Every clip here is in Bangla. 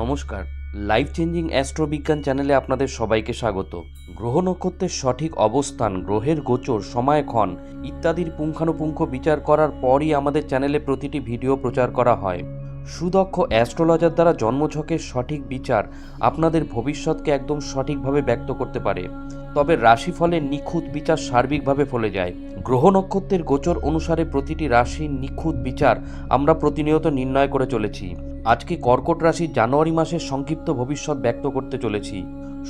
নমস্কার। লাইফ চেঞ্জিং অ্যাস্ট্রোবিজ্ঞান চ্যানেলে আপনাদের সবাইকে স্বাগত। গ্রহ নক্ষত্রের সঠিক অবস্থান, গ্রহের গোচর সময়ক্ষণ ইত্যাদির পুঙ্খানুপুঙ্খ বিচার করার পরই আমাদের চ্যানেলে প্রতিটি ভিডিও প্রচার করা হয়। সুদক্ষ অ্যাস্ট্রোলজার দ্বারা জন্মছকের সঠিক বিচার আপনাদের ভবিষ্যৎকে একদম সঠিকভাবে ব্যক্ত করতে পারে। তবে রাশিফলের নিখুঁত বিচার সার্বিকভাবে ফলে যায়। গ্রহ নক্ষত্রের গোচর অনুসারে প্রতিটি রাশির নিখুঁত বিচার আমরা প্রতিনিয়ত নির্ণয় করে চলেছি। আজকে কর্কট রাশির জানুয়ারি মাসের সংক্ষিপ্ত ভবিষ্যৎ ব্যক্ত করতে চলেছি।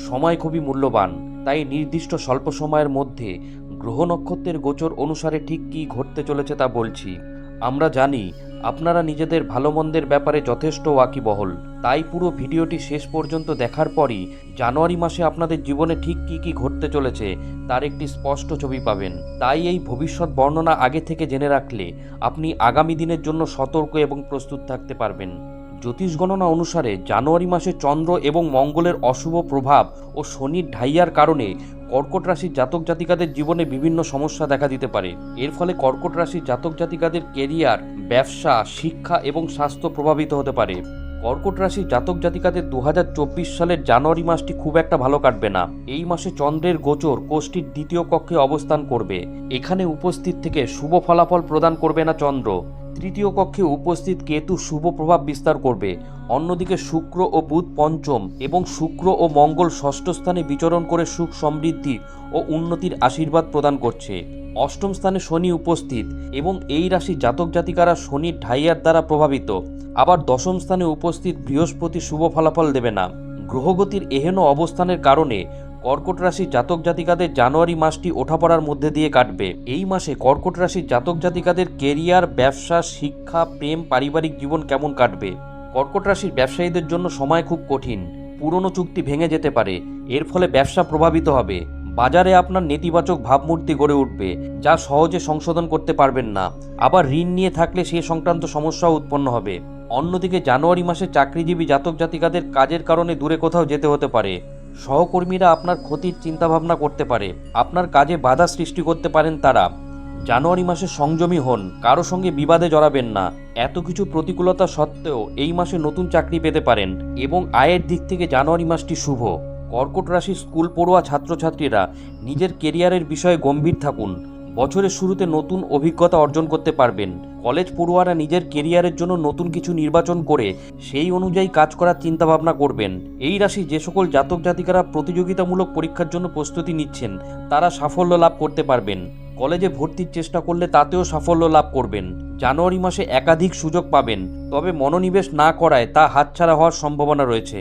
সময় খুবই মূল্যবান, তাই নির্দিষ্ট স্বল্প সময়ের মধ্যে গ্রহ নক্ষত্রের গোচর অনুসারে ঠিক কী ঘটতে চলেছে তা বলছি। আমরা জানি আপনারা নিজেদের ভালো মন্দের ব্যাপারে যথেষ্ট ওয়াকিবহল। তাই পুরো ভিডিওটি শেষ পর্যন্ত দেখার পরই জানুয়ারি মাসে আপনাদের জীবনে ঠিক কী কী ঘটতে চলেছে তার একটি স্পষ্ট ছবি পাবেন। তাই এই ভবিষ্যৎ বর্ণনা আগে থেকে জেনে রাখলে আপনি আগামী দিনের জন্য সতর্ক এবং প্রস্তুত থাকতে পারবেন। জ্যোতিষ গণনা অনুসারে জানুয়ারি মাসে চন্দ্র এবং মঙ্গলের অশুভ প্রভাব ও শনির ঢাইয়ার কারণে কর্কট রাশির জাতক জাতিকাদের জীবনে বিভিন্ন সমস্যা দেখা দিতে পারে। এর ফলে কর্কট রাশির জাতক জাতিকাদের কেরিয়ার, ব্যবসা, শিক্ষা এবং স্বাস্থ্য প্রভাবিত হতে পারে। কর্কট রাশির জাতক জাতিকাদের দু হাজার চব্বিশ সালের জানুয়ারি মাসটি খুব একটা ভালো কাটবে না। এই মাসে চন্দ্রের গোচর কোষ্ঠীর দ্বিতীয় কক্ষে অবস্থান করবে। এখানে উপস্থিত থেকে শুভ ফলাফল প্রদান করবে না চন্দ্র। তৃতীয় কক্ষে উপস্থিত কেতু শুভ প্রভাব বিস্তার করবে। অন্যদিকে শুক্র ও বুধ পঞ্চম এবং শুক্র ও মঙ্গল ষষ্ঠ স্থানে বিচরণ করে সুখ সমৃদ্ধি ও উন্নতির আশীর্বাদ প্রদান করছে। অষ্টম স্থানে শনি উপস্থিত এবং এই রাশি জাতক জাতিকারা শনির ঢাইয়ার দ্বারা প্রভাবিত। আবার দশম স্থানে উপস্থিত বৃহস্পতি শুভ ফলাফল দেবে না। গ্রহগতির এহেন অবস্থানের কারণে কর্কট রাশির জাতক জাতিকাদের জানুয়ারি মাসটি ওঠাপড়ার মধ্যে দিয়ে কাটবে। এই মাসে কর্কট রাশির জাতক জাতিকাদের কেরিয়ার, ব্যবসা, শিক্ষা, প্রেম, পারিবারিক জীবন কেমন কাটবে? কর্কট রাশির ব্যবসায়ীদের জন্য সময় খুব কঠিন। পুরনো চুক্তি ভেঙে যেতে পারে। এর ফলে ব্যবসা প্রভাবিত হবে। বাজারে আপনার নেতিবাচক ভাবমূর্তি গড়ে উঠবে, যা সহজে সংশোধন করতে পারবেন না। আবার ঋণ নিয়ে থাকলে সে সংক্রান্ত সমস্যাও উৎপন্ন হবে। অন্যদিকে জানুয়ারি মাসে চাকরিজীবী জাতক জাতিকাদের কাজের কারণে দূরে কোথাও যেতে হতে পারে। সহকর্মীরা আপনার ক্ষতির চিন্তাভাবনা করতে পারে, আপনার কাজে বাধা সৃষ্টি করতে পারেন তারা। জানুয়ারি মাসে সংযমী হন, কারও সঙ্গে বিবাদে জড়াবেন না। এত কিছু প্রতিকূলতা সত্ত্বেও এই মাসে নতুন চাকরি পেতে পারেন এবং আয়ের দিক থেকে জানুয়ারি মাসটি শুভ। কর্কট রাশির স্কুল পড়ুয়া ছাত্রছাত্রীরা নিজের কেরিয়ারের বিষয়ে গম্ভীর থাকুন। বছরের শুরুতে নতুন অভিজ্ঞতা অর্জন করতে পারবেন। কলেজ পড়ুয়ারা নিজের কেরিয়ারের জন্য নতুন কিছু নির্বাচন করে সেই অনুযায়ী কাজ করার চিন্তাভাবনা করবেন। এই রাশি যে সকল জাতক জাতিকারা প্রতিযোগিতামূলক পরীক্ষার জন্য প্রস্তুতি নিচ্ছেন, তারা সাফল্য লাভ করতে পারবেন। কলেজে ভর্তির চেষ্টা করলে তাতেও সাফল্য লাভ করবেন। জানুয়ারি মাসে একাধিক সুযোগ পাবেন, তবে মনোনিবেশ না করায় তা হাতছাড়া হওয়ার সম্ভাবনা রয়েছে।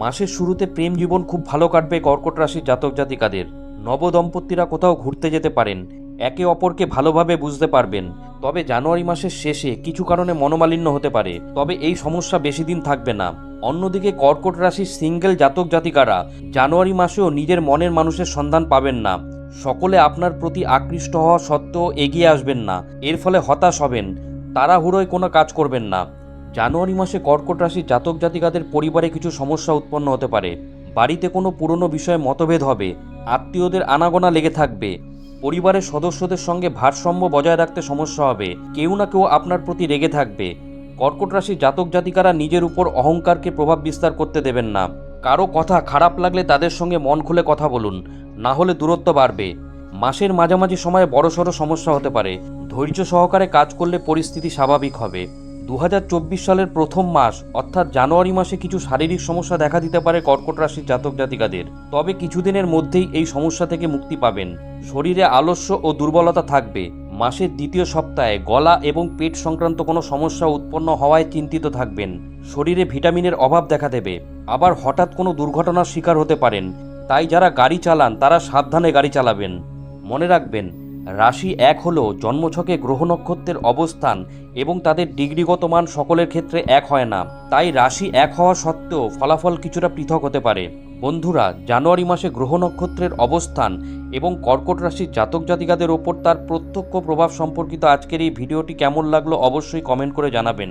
মাসের শুরুতে প্রেম জীবন খুব ভালো কাটবে কর্কট রাশির জাতক জাতিকাদের। নবদম্পতিরা কোথাও ঘুরতে যেতে পারেন একে অপরকে ভালোভাবে বুঝতে পারবেন। তবে জানুয়ারি মাসের শেষে কিছু কারণে মনোমালিন্য হতে পারে। তবে এই সমস্যা বেশি দিন থাকবে না। অন্যদিকে কর্কট রাশির সিঙ্গেল জাতক জাতিকারা জানুয়ারি মাসেও নিজের মনের মানুষের সন্ধান পাবেন না। সকলে আপনার প্রতি আকৃষ্ট হওয়া সত্ত্বেও এগিয়ে আসবেন না। এর ফলে হতাশ হবেন। তাড়াহুড়োয় কোনো কাজ করবেন না। জানুয়ারি মাসে কর্কট রাশির জাতক জাতিকাদের পরিবারে কিছু সমস্যা উৎপন্ন হতে পারে। বাড়িতে কোনো পুরনো বিষয়ে মতভেদ হবে। আত্মীয়দের আনাগোনা লেগে থাকবে। পরিবারের সদস্যদের সঙ্গে ভারসাম্য বজায় রাখতে সমস্যা হবে। কেউ না কেউ আপনার প্রতি রেগে থাকবে। কর্কট রাশির জাতক জাতিকারা নিজের উপর অহংকারকে প্রভাব বিস্তার করতে দেবেন না। কারও কথা খারাপ লাগলে তাদের সঙ্গে মন খুলে কথা বলুন, না হলে দূরত্ব বাড়বে। মাসের মাঝামাঝি সময়ে বড়সড় সমস্যা হতে পারে। ধৈর্য সহকারে কাজ করলে পরিস্থিতি স্বাভাবিক হবে। দু হাজার চব্বিশ সালের প্রথম মাস, অর্থাৎ জানুয়ারি মাসে কিছু শারীরিক সমস্যা দেখা দিতে পারে কর্কট রাশির জাতক জাতিকাদের। তবে কিছুদিনের মধ্যেই এই সমস্যা থেকে মুক্তি পাবেন। শরীরে আলস্য ও দুর্বলতা থাকবে। মাসের দ্বিতীয় সপ্তাহে গলা এবং পেট সংক্রান্ত কোনো সমস্যা উৎপন্ন হওয়ায় চিন্তিত থাকবেন। শরীরে ভিটামিনের অভাব দেখা দেবে। আবার হঠাৎ কোনো দুর্ঘটনার শিকার হতে পারেন। তাই যারা গাড়ি চালান, তারা সাবধানে গাড়ি চালাবেন। মনে রাখবেন রাশি এক হল জন্মছকে গ্রহ নক্ষত্রের অবস্থান এবং তাদের ডিগ্রিগত মান সকলের ক্ষেত্রে এক হয় না। তাই রাশি এক হওয়া সত্ত্বেও ফলাফল কিছুটা পৃথক হতে পারে। বন্ধুরা, জানুয়ারি মাসে গ্রহ নক্ষত্রের অবস্থান এবং কর্কট রাশির জাতক জাতিকাদের ওপর তার প্রত্যক্ষ প্রভাব সম্পর্কিত আজকের এই ভিডিওটি কেমন লাগল অবশ্যই কমেন্ট করে জানাবেন।